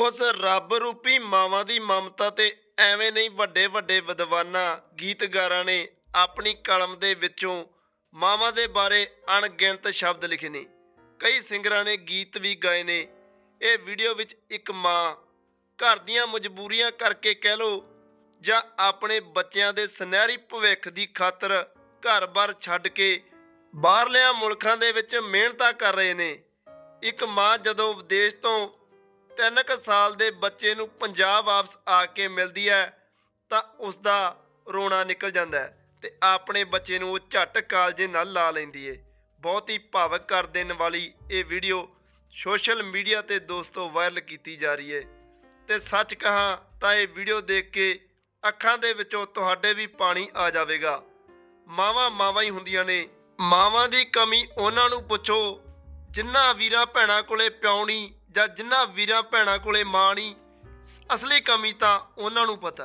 ਉਸ ਰੱਬ ਰੂਪੀ ਮਾਵਾਂ ਦੀ ਮਮਤਾ ਤੇ ਐਵੇਂ ਨਹੀਂ ਵੱਡੇ ਵੱਡੇ ਵਿਦਵਾਨਾਂ ਗੀਤਕਾਰਾਂ ਨੇ ਆਪਣੀ ਕਲਮ ਦੇ ਵਿੱਚੋਂ ਮਾਵਾਂ ਦੇ ਬਾਰੇ ਅਣਗਿਣਤ ਸ਼ਬਦ ਲਿਖੇ ਨੇ। ਕਈ ਸਿੰਗਰਾਂ ਨੇ ਗੀਤ ਵੀ ਗਾਏ ਨੇ। ਇਹ ਵੀਡੀਓ ਵਿੱਚ ਇੱਕ ਮਾਂ ਘਰ ਦੀਆਂ ਮਜਬੂਰੀਆਂ ਕਰਕੇ ਕਹਿ ਲੋ ਜਾਂ ਆਪਣੇ ਬੱਚਿਆਂ ਦੇ ਸੁਨਹਿਰੀ ਭਵਿੱਖ ਦੀ ਖਾਤਰ ਘਰ-ਬਾਰ ਛੱਡ ਕੇ ਬਾਹਰਲਿਆਂ ਮੁਲਕਾਂ ਦੇ ਵਿੱਚ ਮਿਹਨਤਾਂ ਕਰ ਰਹੇ ਨੇ। ਇੱਕ ਮਾਂ ਜਦੋਂ ਵਿਦੇਸ਼ ਤੋਂ ਤਿੰਨ ਕੁ ਸਾਲ ਦੇ ਬੱਚੇ ਨੂੰ ਪੰਜਾਬ ਵਾਪਸ ਆ ਕੇ ਮਿਲਦੀ ਹੈ, ਤਾਂ ਉਸ ਦਾ ਰੋਣਾ ਨਿਕਲ ਜਾਂਦਾ ਹੈ ਤੇ ਆਪਣੇ ਬੱਚੇ ਨੂੰ ਉਹ ਝੱਟ ਕਾਲਜੇ ਨਾਲ ਲਾ ਲੈਂਦੀ ਏ ਬਹੁਤ ਹੀ ਭਾਵਕ ਕਰ ਦੇਣ ਵਾਲੀ ਇਹ ਵੀਡੀਓ ਸੋਸ਼ਲ ਮੀਡੀਆ ਤੇ ਦੋਸਤੋ ਵਾਇਰਲ ਕੀਤੀ ਜਾ ਰਹੀ ਏ ਤੇ ਸੱਚ ਕਹਾਂ ਤਾਂ ਇਹ ਵੀਡੀਓ ਦੇਖ ਕੇ ਅੱਖਾਂ ਦੇ ਵਿੱਚੋਂ ਤੁਹਾਡੇ ਵੀ ਪਾਣੀ ਆ ਜਾਵੇਗਾ। ਮਾਵਾਂ ਮਾਵਾਂ ਹੀ ਹੁੰਦੀਆਂ ਨੇ। ਮਾਵਾਂ ਦੀ ਕਮੀ ਉਹਨਾਂ ਨੂੰ ਪੁੱਛੋ ਜਿਨ੍ਹਾਂ ਵੀਰਾਂ ਭੈਣਾਂ ਕੋਲੇ ਪਿਓ ਜਾਂ ਜਿਨ੍ਹਾਂ ਵੀਰਾਂ ਭੈਣਾਂ ਕੋਲੇ ਮਾਂ ਨਹੀਂ ਅਸਲੀ ਕਮੀ ਤਾਂ ਉਹਨਾਂ ਨੂੰ ਪਤਾ।